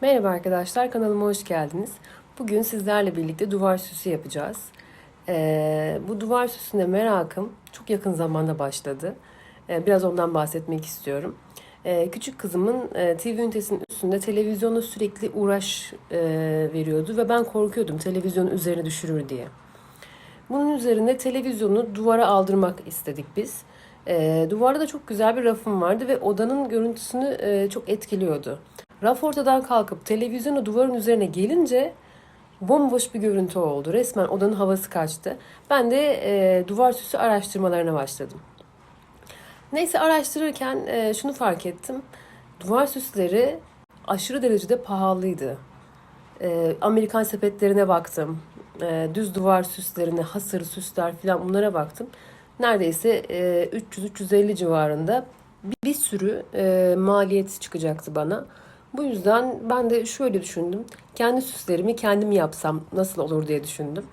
Merhaba arkadaşlar, kanalıma hoş geldiniz. Bugün sizlerle birlikte duvar süsü yapacağız. Ee, bu duvar süsüne merakım çok yakın zamanda başladı. Ee, biraz ondan bahsetmek istiyorum. Ee, küçük kızımın e, TV ünitesinin üstünde televizyonu sürekli uğraş e, veriyordu ve ben korkuyordum televizyonu üzerine düşürür diye. Bunun üzerine televizyonu duvara aldırmak istedik biz. Ee, duvarda da çok güzel bir rafım vardı ve odanın görüntüsünü e, çok etkiliyordu. Raf ortadan kalkıp televizyonu duvarın üzerine gelince bomboş bir görüntü oldu. Resmen odanın havası kaçtı. Ben de e, duvar süsü araştırmalarına başladım. Neyse araştırırken e, şunu fark ettim. Duvar süsleri aşırı derecede pahalıydı. E, Amerikan sepetlerine baktım. E, düz duvar süslerine, hasır süsler falan bunlara baktım. Neredeyse e, 300-350 civarında bir, bir sürü e, maliyet çıkacaktı bana. Bu yüzden ben de şöyle düşündüm. Kendi süslerimi kendim yapsam nasıl olur diye düşündüm.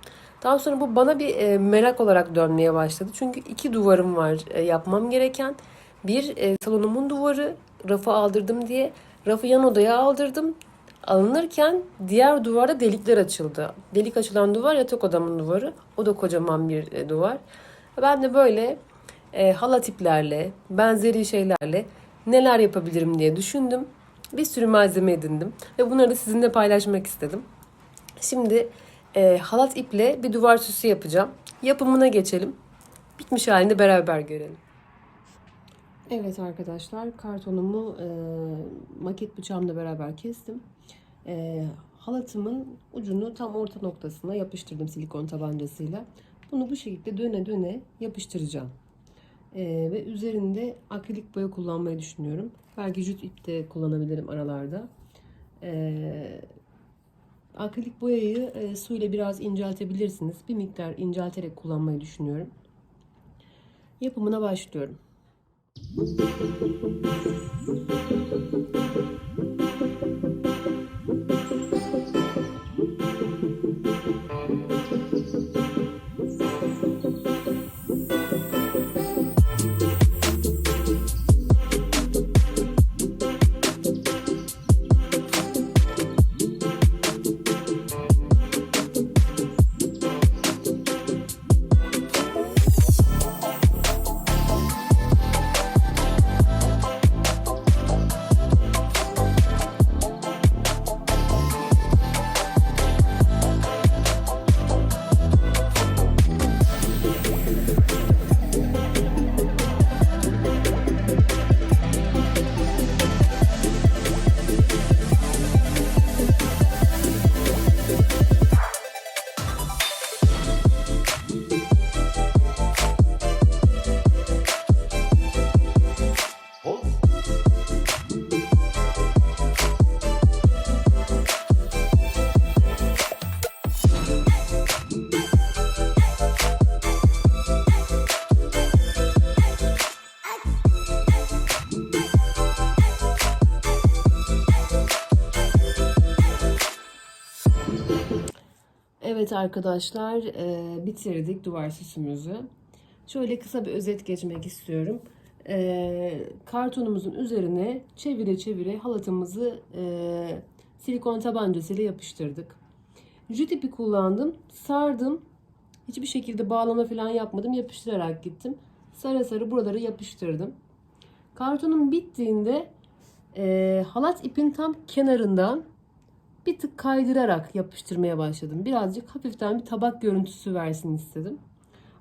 Daha sonra bu bana bir e, merak olarak dönmeye başladı. Çünkü iki duvarım var e, yapmam gereken. Bir e, salonumun duvarı, rafı aldırdım diye. Rafı yan odaya aldırdım. Alınırken diğer duvarda delikler açıldı. Delik açılan duvar yatak odamın duvarı. O da kocaman bir duvar. Ben de böyle e, hala tiplerle, benzeri şeylerle neler yapabilirim diye düşündüm. Bir sürü malzeme edindim ve bunları da sizinle paylaşmak istedim. Şimdi e, halat iple bir duvar süsü yapacağım. Yapımına geçelim. Bitmiş halini beraber görelim. Evet arkadaşlar kartonumu e, maket bıçağımla beraber kestim. E, halatımın ucunu tam orta noktasına yapıştırdım silikon tabancasıyla. Bunu bu şekilde döne döne yapıştıracağım. Ee, ve üzerinde akrilik boya kullanmayı düşünüyorum. Belki jüt ip de kullanabilirim aralarda. Ee, akrilik boyayı e, su ile biraz inceltebilirsiniz. Bir miktar incelterek kullanmayı düşünüyorum. Yapımına başlıyorum. Evet arkadaşlar e, bitirdik duvar süsümüzü. Şöyle kısa bir özet geçmek istiyorum. E, kartonumuzun üzerine çevire çevire halatımızı e, silikon tabancasıyla yapıştırdık. Jüt ipi kullandım. Sardım. Hiçbir şekilde bağlama falan yapmadım. Yapıştırarak gittim. Sarı sarı buraları yapıştırdım. Kartonum bittiğinde e, halat ipin tam kenarından bir tık kaydırarak yapıştırmaya başladım. Birazcık hafiften bir tabak görüntüsü versin istedim.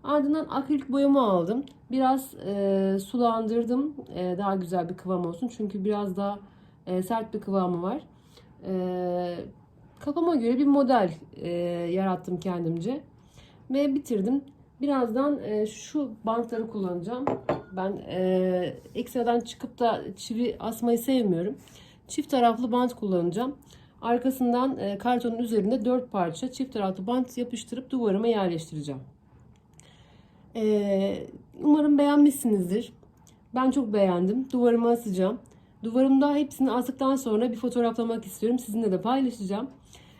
Ardından akrilik boyamı aldım. Biraz e, sulandırdım. E, daha güzel bir kıvam olsun. Çünkü biraz daha e, sert bir kıvamı var. E, kafama göre bir model e, yarattım kendimce. Ve bitirdim. Birazdan e, şu bantları kullanacağım. Ben e, ekstradan çıkıp da çivi asmayı sevmiyorum. Çift taraflı bant kullanacağım. Arkasından e, kartonun üzerinde 4 parça çift taraflı bant yapıştırıp duvarıma yerleştireceğim. E, umarım beğenmişsinizdir. Ben çok beğendim. Duvarıma asacağım. Duvarımda hepsini astıktan sonra bir fotoğraflamak istiyorum. Sizinle de paylaşacağım.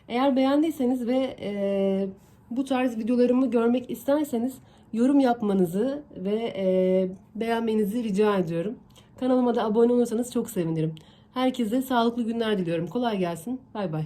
Eğer beğendiyseniz ve e, bu tarz videolarımı görmek isterseniz yorum yapmanızı ve e, beğenmenizi rica ediyorum. Kanalıma da abone olursanız çok sevinirim. Herkese sağlıklı günler diliyorum. Kolay gelsin. Bay bay.